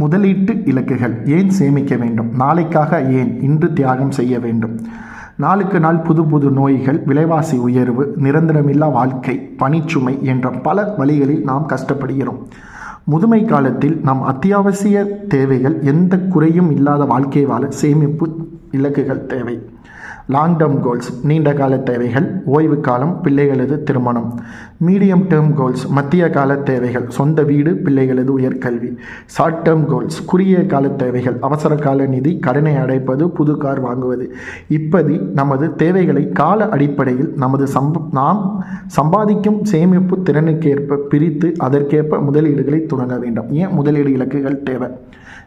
முதலீட்டு இலக்குகள் ஏன் சேமிக்க வேண்டும்? நாளைக்காக ஏன் இன்று தியாகம் செய்ய வேண்டும்? நாளுக்கு நாள் புது புது நோய்கள் விலைவாசி உயர்வு நிரந்தரமில்லா வாழ்க்கை பணிச்சுமை என்ற பல வழிகளில் நாம் கஷ்டப்படுகிறோம். முதுமை காலத்தில் நம் அத்தியாவசிய தேவைகள் எந்த குறையும் இல்லாத வாழ்க்கை வாழ சேமிப்பு இலக்குகள் தேவை. லாங் டேர்ம் கோல்ஸ் நீண்ட கால தேவைகள் ஓய்வு காலம் பிள்ளைகளது திருமணம். மீடியம் டேர்ம் கோல்ஸ் மத்திய கால தேவைகள் சொந்த வீடு பிள்ளைகளது உயர்கல்வி. ஷார்ட் டேர்ம் கோல்ஸ் குறுகிய கால தேவைகள் அவசர கால நிதி கடனை அடைப்பது புது கார் வாங்குவது. இப்படி நமது தேவைகளை கால அடிப்படையில் நமது சம்ப நாம் சம்பாதிக்கும் சேமிப்பு திறனுக்கேற்ப பிரித்து அதற்கேற்ப முதலீடுகளை தொடங்க வேண்டும். ஏன் முதலீடு இலக்குகள் தேவை?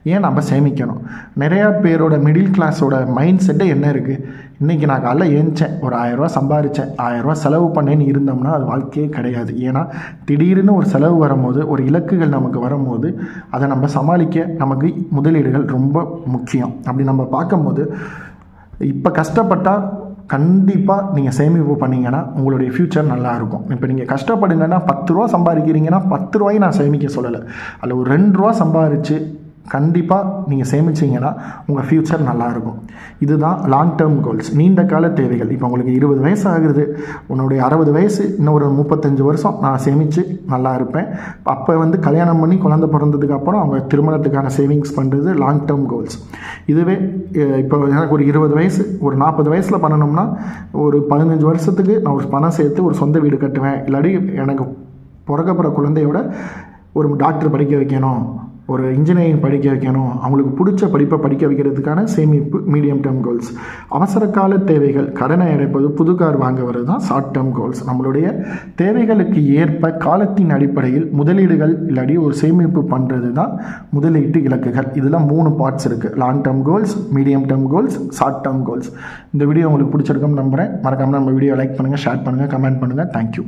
ஏன் நம்ம சேமிக்கணும்? நிறையா பேரோட மிடில் கிளாஸோட மைண்ட் செட்டு என்ன இருக்குது இன்றைக்கி நான் காலைல ஏஞ்சேன். ஒரு ஆயரூவா சம்பாரித்தேன் ஆயரூவா செலவு பண்ணேன்னு இருந்தோம்னா அது வாழ்க்கையே கிடையாது. ஏன்னா திடீர்னு ஒரு செலவு வரும்போது ஒரு இலக்குகள் நமக்கு வரும்போது அதை நம்ம சமாளிக்க நமக்கு முதலீடுகள் ரொம்ப முக்கியம். அப்படி நம்ம பார்க்கும்போது இப்போ கஷ்டப்பட்டால் கண்டிப்பாக நீங்கள் சேமிப்பு பண்ணிங்கன்னா உங்களுடைய ஃப்யூச்சர் நல்லாயிருக்கும் இப்போ நீங்கள் கஷ்டப்படுங்கன்னா பத்து ரூபா சம்பாதிக்கிறீங்கன்னா பத்து ரூபாயும் நான் சேமிக்க சொல்லலை. அதில் ஒரு ரெண்டு ரூபா சம்பாரித்து கண்டிப்பாக நீங்கள் சேமிச்சிங்கன்னா உங்கள் ஃப்யூச்சர் நல்லாயிருக்கும். இதுதான் லாங் டேர்ம் கோல்ஸ் நீண்ட கால தேவைகள். இப்போ உங்களுக்கு இருபது வயசு ஆகுது. உன்னுடைய அறுபது வயசு இன்னும் ஒரு முப்பத்தஞ்சு வருஷம் நான் சேமித்து நல்லா இருப்பேன். அப்போ வந்து கல்யாணம் பண்ணி குழந்த பிறந்ததுக்கு அப்புறம் அவங்க திருமணத்துக்கான சேவிங்ஸ் பண்ணுறது லாங் டேர்ம் கோல்ஸ் இதுவே இப்போ எனக்கு ஒரு இருபது வயசு ஒரு நாற்பது வயசில் பண்ணணும்னா ஒரு பதினஞ்சு வருஷத்துக்கு நான் ஒரு பணம் சேர்த்து ஒரு சொந்த வீடு கட்டுவேன். இல்லாட்டி எனக்கு பிறக்க போகிற குழந்தையோட ஒரு டாக்டர் படிக்க வைக்கணும். ஒரு இன்ஜினியரிங் படிக்க வைக்கணும். அவங்களுக்கு பிடிச்ச படிப்பை படிக்க வைக்கிறதுக்கான சேமிப்பு மீடியம் டேர்ம் கோல்ஸ் அவசர கால தேவைகள் கடனை அடைப்பது புது கார் வாங்குவது தான் ஷார்ட் டேர்ம் கோல்ஸ் நம்மளுடைய தேவைகளுக்கு ஏற்ப காலத்தின் அடிப்படையில் முதலீடுகள் இல்லாட்டி ஒரு சேமிப்பு பண்ணுறது தான் முதலீட்டு இலக்குகள். இதில் மூணு பார்ட்ஸ் இருக்குது long term goals medium term goals short term goals இந்த வீடியோ உங்களுக்கு பிடிச்சிருக்கும்னு நம்புகிறேன் மறக்காமல் நம்ம வீடியோ லைக் பண்ணுங்கள் ஷேர் பண்ணுங்கள் கமெண்ட் பண்ணுங்கள் தேங்க்யூ